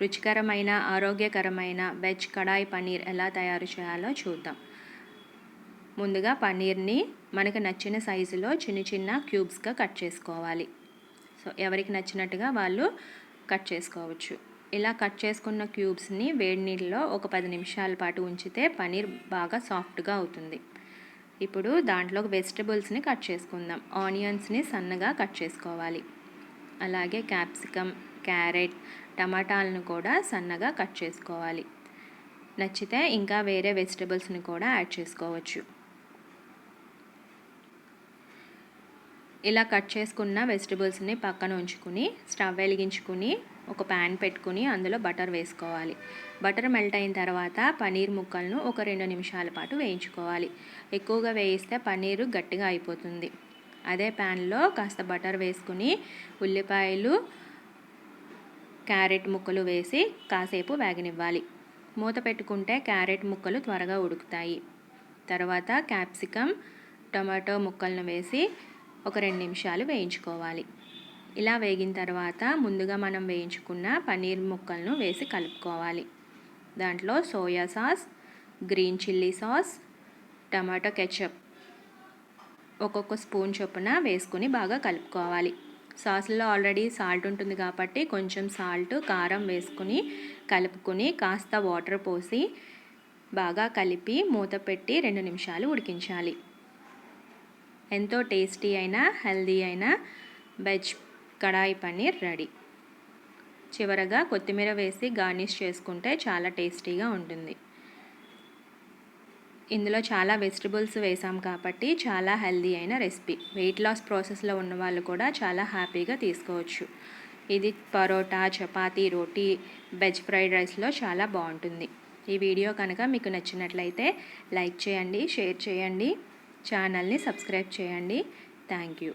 రుచికరమైన ఆరోగ్యకరమైన వెజ్ కడాయి పన్నీర్ ఎలా తయారు చేయాలో చూద్దాం. ముందుగా పన్నీర్ని మనకు నచ్చిన సైజులో చిన్న చిన్న క్యూబ్స్గా కట్ చేసుకోవాలి. సో ఎవరికి నచ్చినట్టుగా వాళ్ళు కట్ చేసుకోవచ్చు. ఇలా కట్ చేసుకున్న క్యూబ్స్ని వేడి నీళ్ళలో ఒక పది నిమిషాల పాటు ఉంచితే పన్నీర్ బాగా సాఫ్ట్గా అవుతుంది. ఇప్పుడు దాంట్లో వెజిటబుల్స్ని కట్ చేసుకుందాం. ఆనియన్స్ని సన్నగా కట్ చేసుకోవాలి. అలాగే క్యాప్సికమ్ క్యారెట్ టమాటాలను కూడా సన్నగా కట్ చేసుకోవాలి. నచ్చితే ఇంకా వేరే వెజిటబుల్స్ని కూడా యాడ్ చేసుకోవచ్చు. ఇలా కట్ చేసుకున్న వెజిటబుల్స్ని పక్కన ఉంచుకుని స్టవ్ వెలిగించుకుని ఒక ప్యాన్ పెట్టుకుని అందులో బటర్ వేసుకోవాలి. బటర్ మెల్ట్ అయిన తర్వాత పన్నీర్ ముక్కలను ఒక రెండు నిమిషాల పాటు వేయించుకోవాలి. ఎక్కువగా వేయిస్తే పన్నీరు గట్టిగా అయిపోతుంది. అదే ప్యాన్లో కాస్త బటర్ వేసుకుని ఉల్లిపాయలు క్యారెట్ ముక్కలు వేసి కాసేపు వేగనివ్వాలి. మూత పెట్టుకుంటే క్యారెట్ ముక్కలు త్వరగా ఉడుకుతాయి. తర్వాత క్యాప్సికమ్ టమాటో ముక్కలను వేసి ఒక రెండు నిమిషాలు వేయించుకోవాలి. ఇలా వేగిన తర్వాత ముందుగా మనం వేయించుకున్న పన్నీర్ ముక్కలను వేసి కలుపుకోవాలి. దాంట్లో soya sauce green chilli sauce tomato ketchup ఒక్కొక్క స్పూన్ చొప్పున వేసుకుని బాగా కలుపుకోవాలి. సాస్లో ఆల్రెడీ సాల్ట్ ఉంటుంది కాబట్టి కొంచెం సాల్ట్ కారం వేసుకుని కలుపుకొని కాస్త వాటర్ పోసి బాగా కలిపి మూత పెట్టి రెండు నిమిషాలు ఉడికించాలి. ఎంతో టేస్టీ అయిన హెల్దీ అయిన వెజ్ కడాయి పన్నీర్ రెడీ. చివరగా కొత్తిమీర వేసి గార్నిష్ చేసుకుంటే చాలా టేస్టీగా ఉంటుంది. ఇందులో చాలా వెజిటబుల్స్ వేసాం కాబట్టి చాలా హెల్దీ అయిన రెసిపీ. వెయిట్ లాస్ ప్రాసెస్లో ఉన్న వాళ్ళు కూడా చాలా హ్యాపీగా తీసుకోవచ్చు. ఇది పరోటా చపాతీ రోటీ వెజ్ ఫ్రైడ్ రైస్లో చాలా బాగుంటుంది. ఈ వీడియో కనుక మీకు నచ్చినట్లయితే లైక్ చేయండి షేర్ చేయండి ఛానల్ని సబ్స్క్రైబ్ చేయండి. Thank you